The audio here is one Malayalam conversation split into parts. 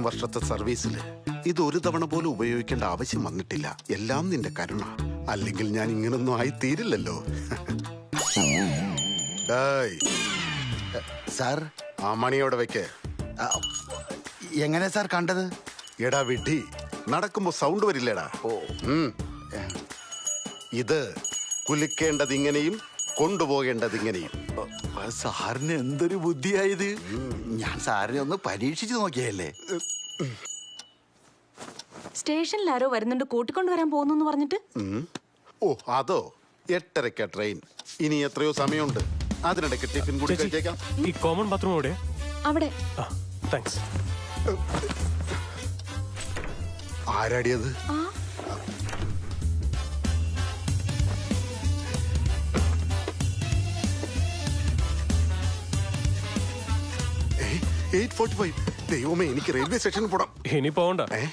ഇത്രയും വർഷത്തെ സർവീസിൽ ഇത് ഒരു തവണ പോലും ഉപയോഗിക്കേണ്ട ആവശ്യം വന്നിട്ടില്ല. എല്ലാം നിന്റെ കരുണ. അല്ലെങ്കിൽ ഞാൻ ഇങ്ങനൊന്നും ആയി തീരില്ലല്ലോ സാർ? ആ മണിയോടെ വെക്ക്? എങ്ങനെ സാർ കണ്ടത്? എടാ വിഡി നടക്കുമ്പോ സൗണ്ട് വരില്ലടാ. ഓ. ഇത് കുലിക്കേണ്ടത് ഇങ്ങനെയും കൊണ്ടുപോകേണ്ടത് ഇങ്ങനെയും സാറിന് എന്തൊരു ബുദ്ധിയായത്? ഞാൻ സാറിനെ ഒന്ന് പരീക്ഷിച്ചു നോക്കിയല്ലേ സ്റ്റേഷനിൽ ആരോ വരുന്നുണ്ട് കൂട്ടിക്കൊണ്ട് വരാൻ പോകുന്നു പറഞ്ഞിട്ട്? ഓ അതോ? എട്ടരക്ക ട്രെയിൻ. ഇനി എത്രയോ സമയമുണ്ട്. അതിനിടയ്ക്ക് ടിഫിൻ കൂടി കഴിച്ചേക്കാം. ഈ കോമൺ ബാത്റൂം എവിടെ അവിടെ. ആ താങ്ക്സ് ആരാടിയത്? ആ എയ്റ്റ് ഫോർട്ടി ഫൈവ്. ദൈവമേ എനിക്ക് റെയിൽവേ സ്റ്റേഷനിൽ പോടാം ഇനി പോകണ്ട. ഏ?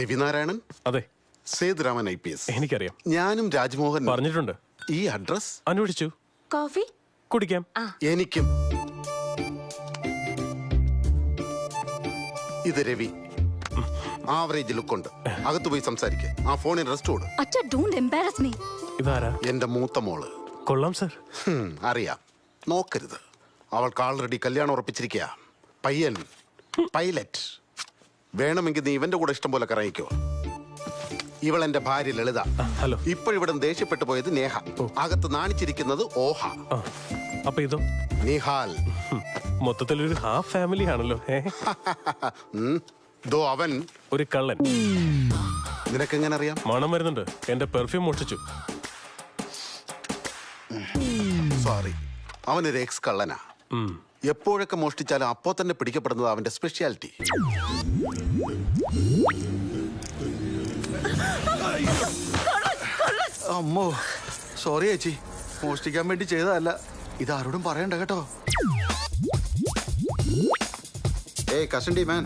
രവിനാരായണൻ? അതെ. Sethuraman I P S. എനിക്കറിയാം. ഞാനും രാജ്മോഹൻ. പറഞ്ഞിട്ടുണ്ട്. ഈ അഡ്രസ്? അന്വേഷിച്ചു. കോഫി? കുടിക്കാം. എനിക്കും. ഇത് രവി. ആവറേജ് ലുക്കുണ്ട് അകത്ത് പോയി സംസാരിക്കേ. ആ ഫോണിൽ റെസ്റ്റ് കൊടു. അച്ഛാ ഡോണ്ട് എംബാരസ് മീ ഇതാരാ? എന്റെ മൂത്ത മോൾ. കൊള്ളാം സർ ഹും, അറിയാം. നോക്കരുത്. അവൾക്ക് ആൾറെഡി കല്യാണം ഉറപ്പിച്ചിരിക്കുക പയ്യൻ പൈലറ്റ്. വേണമെങ്കിൽ നീ ഇവന്റെ കൂടെ ഇഷ്ടം പോലെ കറയിക്കോ ഇവൾ എന്റെ ഭാര്യ ലളിത. ഹലോ. ഇപ്പോഴിവിടെ ദേഷ്യപ്പെട്ടു പോയത് നേഹ. അകത്ത് നാണിച്ചിരിക്കുന്നത് ഓഹ. അപ്പൊ ഇതോ? നിഹാൽ. മൊത്തത്തിൽ ഒരു ഹാഫ് ഫാമിലി ആണല്ലോ ഏ ഉം. ദോ അവൻ. ഒരു കള്ളൻ. നിനക്കെങ്ങനെ അറിയാം? മണം വരുന്നുണ്ട്. എന്റെ പെർഫ്യൂം മോഷ്ടിച്ചു. സോറി അവനൊരു എക്സ് കള്ളനാ ഉം. എപ്പോഴൊക്കെ മോഷ്ടിച്ചാലും അപ്പോ തന്നെ പിടിക്കപ്പെടുന്നത് അവന്റെ സ്പെഷ്യാലിറ്റി അമ്മോ സോറി ചേച്ചി. മോഷ്ടിക്കാൻ വേണ്ടി ചെയ്തതല്ല. ഇത് ആരോടും പറയണ്ട കേട്ടോ. ഏയ് കസണ്ടി മാൻ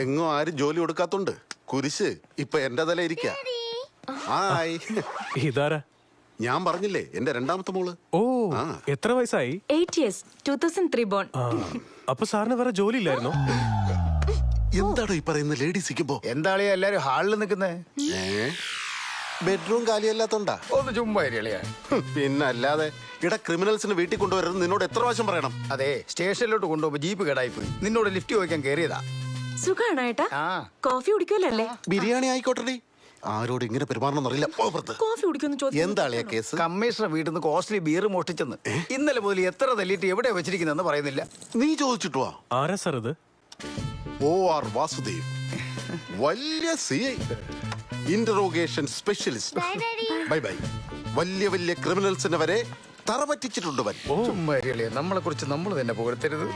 എങ്ങും ആരും ജോലി കൊടുക്കാത്തുണ്ട്. കുരിശ് ഇപ്പൊ എന്റെ തല ഇരിക്ക ഹായ്. ഇതാരാ? ഞാൻ പറഞ്ഞില്ലേ എന്റെ രണ്ടാമത്തെ മോൾ. ഓ എത്ര വയസ്സായി? Eight years two thousand three born അപ്പൊ സാറിന് വേറെ ജോലി ഇല്ലായിരുന്നോ? എന്താണോ ഈ പറയുന്ന ലേഡീസ് ഇരിക്കുമ്പോ? എന്താളിയാ എല്ലാരും ഹാളിൽ നിൽക്കുന്നേ ബെഡ്റൂം കാലിയല്ലാത്തോണ്ടാ? ഒന്ന് ചുമ്മാ പിന്നെ അല്ലാതെ ഇട ക്രിമിനൽസിന് വീട്ടിൽ കൊണ്ടുവരുന്നത് നിന്നോട് എത്ര പ്രാവശ്യം പറയണം? അതെ സ്റ്റേഷനിലോട്ട് കൊണ്ടുപോകുമ്പോ ജീപ്പ് കേടായി പോയി നിന്നോട് ലിഫ്റ്റ് ചോദിക്കാൻ കയറിയതാ സുഖാണോ ഏട്ടാ? കോഫി ബിരിയാണി ആയിക്കോട്ടെ ആരോട് ഇങ്ങനെ പെരുമാറണം അറിയില്ല കോഫി എന്താളിയാ കേസ്? കമ്മീഷണർ വീട്ടിൽ നിന്ന് കോസ്റ്റ്ലി ബീർ മോഷ്ടിച്ചെന്ന്. ഇന്നലെ മുതൽ എത്ര തല്ലിയിട്ട് എവിടെ വെച്ചിരിക്കുന്നെന്ന് പറയുന്നില്ല. നീ ചോദിച്ചിട്ട് ആരാ സാർ ഇത്? ഓ ആർ വാസുദേവ്. വലിയ C I. Interrogation specialist bye bye വലിയ വലിയ ക്രിമിനൽസിനെ വരെ തറപറ്റിച്ചിട്ടുണ്ട് നമ്മളെ കുറിച്ച് നമ്മൾ തന്നെ പുകഴ്ത്തരുത്.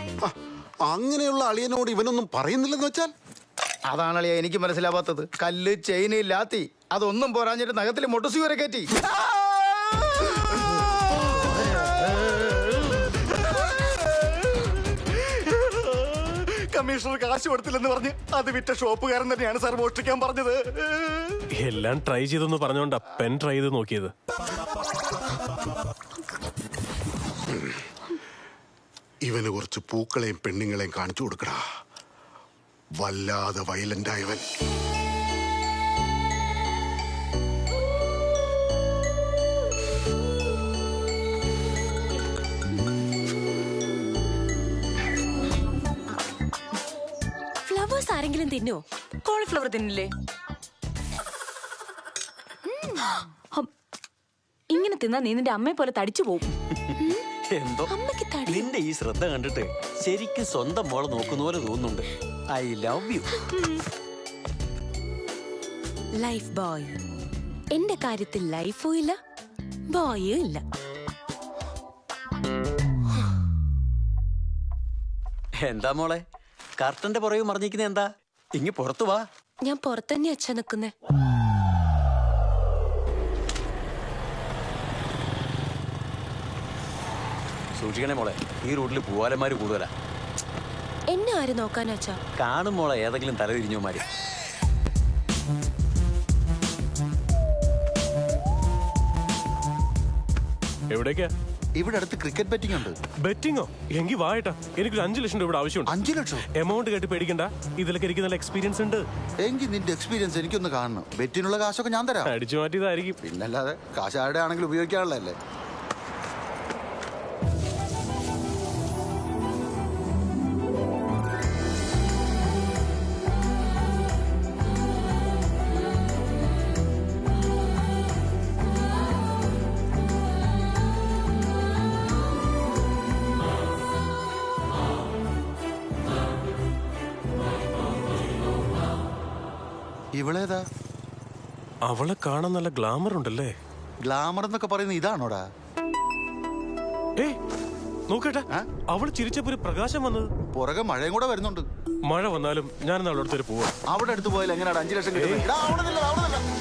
അങ്ങനെയുള്ള അളിയനോട് ഇവനൊന്നും പറയുന്നില്ലെന്ന് വെച്ചാൽ? അതാണളിയാ എനിക്ക് മനസ്സിലാവാത്തത്. കല്ല് ചെയിന് ലാത്തി അതൊന്നും പോരാഞ്ഞിട്ട് നഗത്തിൽ മൊട്ടസി വരെ കയറ്റി കമ്മീഷണർ കാശ് കൊടുത്തില്ലെന്ന് പറഞ്ഞ് അത് വിറ്റ ഷോപ്പുകാരൻ തന്നെയാണ് സാർ മോഷ്ടിക്കാൻ പറഞ്ഞത്. എല്ലാം ട്രൈ ചെയ്തെന്ന് പറഞ്ഞോണ്ടാ പെൻ ട്രൈ ചെയ്ത് നോക്കിയത്. ഇവന് കുറച്ച് പൂക്കളെയും പെണ്ണുങ്ങളെയും കാണിച്ചു കൊടുക്കടാ. വല്ലാതെ വയലന്റ് ആയവൻ. ഫ്ലവേഴ്സ് ആരെങ്കിലും തിന്നോ? കോളിഫ്ലവർ തിന്നില്ലേ. ഇങ്ങനെ തിന്നാ നീ നിന്റെ അമ്മയെ പോലെ തടിച്ചു പോകും എന്തോ? അമ്മയ്ക്ക് തടി നിന്റെ ഈ ശ്രദ്ധ കണ്ടിട്ട് ശരിക്കും സ്വന്തം മോളെ നോക്കുന്ന പോലെ തോന്നുന്നുണ്ട്. I love you life boy എന്റെ കാര്യത്തിൽ ലൈഫും ഇല്ല ബോയും ഇല്ല. എന്താ മോളെ? കർട്ടന്റെ പുറകെ മറിഞ്ഞിരിക്കുന്ന എന്താ? ഇങ്ങ് പുറത്തു വാ. ഞാൻ പുറത്തന്നെ അച്ഛൻ നിക്കുന്നേ സൂക്ഷിക്കണേ മോളെ. ഈ റൂട്ടിൽ പൂവാലന്മാര് കൂടുതലാ. എന്നെ ആര് നോക്കാനോ അച്ഛാ? കാണും മോളെ ഏതെങ്കിലും തലതിരിഞ്ഞോമാര് എവിടേക്കാ? ഇവിടെ അടുത്ത് ക്രിക്കറ്റ് ബെറ്റിംഗ് ഉണ്ട്. ബെറ്റിങ്ങോ എങ്കിൽ വായട്ടാ എനിക്കൊരു അഞ്ചു ലക്ഷം രൂപയുടെ ആവശ്യമുണ്ട്. അഞ്ചു ലക്ഷം? എമൗണ്ട് കേട്ട് പേടിക്കണ്ട. ഇതിലൊക്കെ എനിക്ക് നല്ല എക്സ്പീരിയൻസ് ഉണ്ട്. എങ്കിൽ നിന്റെ എക്സ്പീരിയൻസ് എനിക്കൊന്ന് കാണണം. ബെറ്റിനുള്ള കാശൊക്കെ ഞാൻ തരാം. അടിച്ചു മാറ്റിയതായിരിക്കും. പിന്നല്ലാതെ കാശ് ആരുടെ ആണെങ്കിലും ഉപയോഗിക്കാനുള്ളതല്ലേ? ഇവളേതാ? അവളെ കാണാൻ നല്ല ഗ്ലാമർ ഉണ്ടല്ലേ? ഗ്ലാമർ എന്നൊക്കെ പറയുന്ന ഇതാണോടാ? ഏയ് നോക്കട്ടെ ആ? അവൾ ചിരിച്ചപ്പോ ഒരു പ്രകാശം വന്നത്. പുറകെ മഴയും കൂടെ വരുന്നുണ്ട്. മഴ വന്നാലും ഞാൻ അവളുടെ അടുത്തൊരു പോവാ. അവിടെ അടുത്ത് പോയാൽ എങ്ങനെയാണ് അഞ്ചു ലക്ഷം കിട്ടുന്നത്. എടാ, അവിടെ നില്ല, അവിടെ നില്ല.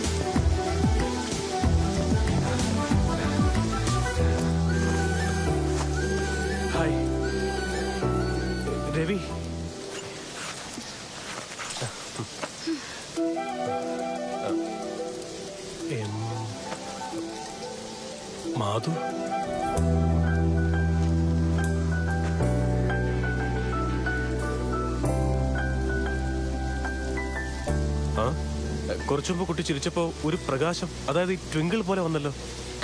കുറച്ചു മുമ്പ് കുട്ടി ചിരിച്ചപ്പോ ഒരു പ്രകാശം അതായത് ഈ ട്വിങ്കിൾ പോലെ വന്നല്ലോ.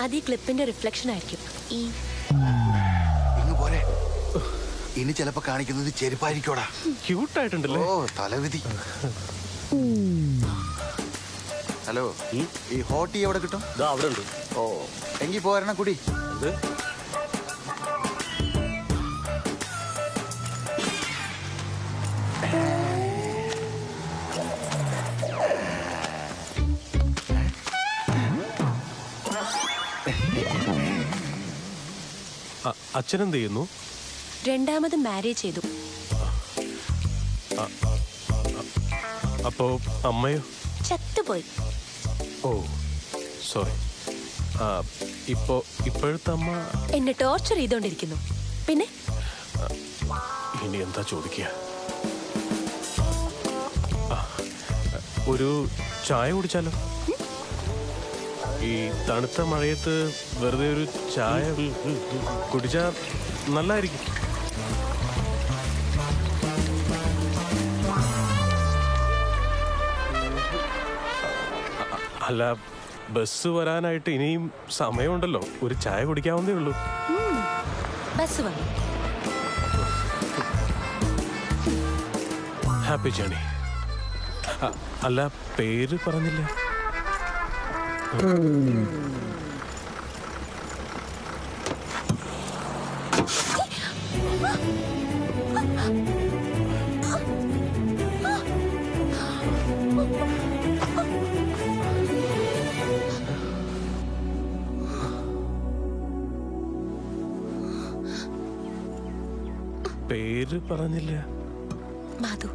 അത് ഈ ക്ലിപ്പിന്റെ റിഫ്ലക്ഷൻ ആയിരിക്കും. ഈ ഇങ്ങ് പോരെ. ഇനി ചിലപ്പോ കാണിക്കുന്നത് ചെരുപ്പായിരിക്കോടാ ക്യൂട്ടായിട്ടുണ്ടല്ലോ? ഓ തലവിധി. ഹലോ ഈ ഹോട്ടി എവിടെ കിട്ടും? ഇതാ അവിടെ ഉണ്ട് ഓ എങ്കിൽ പോരണം കുടി. അച്ഛനെന്ത് ചെയ്യുന്നു? രണ്ടാമത് മാരേജ് ചെയ്തു. അപ്പോ അമ്മയോ? ചത്തുപോയി. ഓ സോറി ഇപ്പോ ഇപ്പോഴത്തെ അമ്മ? എന്നെ ടോർച്ചർ ചെയ്തോണ്ടിരിക്കുന്നു. പിന്നെ? ഇനി എന്താ ചോദിക്കുക? ഒരു ചായ കുടിച്ചാലോ? ഈ തണുത്ത മഴയത്ത് വെറുതെ ഒരു ചായ കുടിച്ചാൽ നല്ലായിരിക്കും. അ- അല്ല ബസ് വരാനായിട്ട് ഇനിയും സമയമുണ്ടല്ലോ. ഒരു ചായ കുടിക്കാവുന്നേ ഉള്ളൂ. ബസ് വന്നു. ഹാപ്പി ജേണി അല്ല പേര് പറഞ്ഞില്ല? പേര് പറഞ്ഞില്ല. മാധു.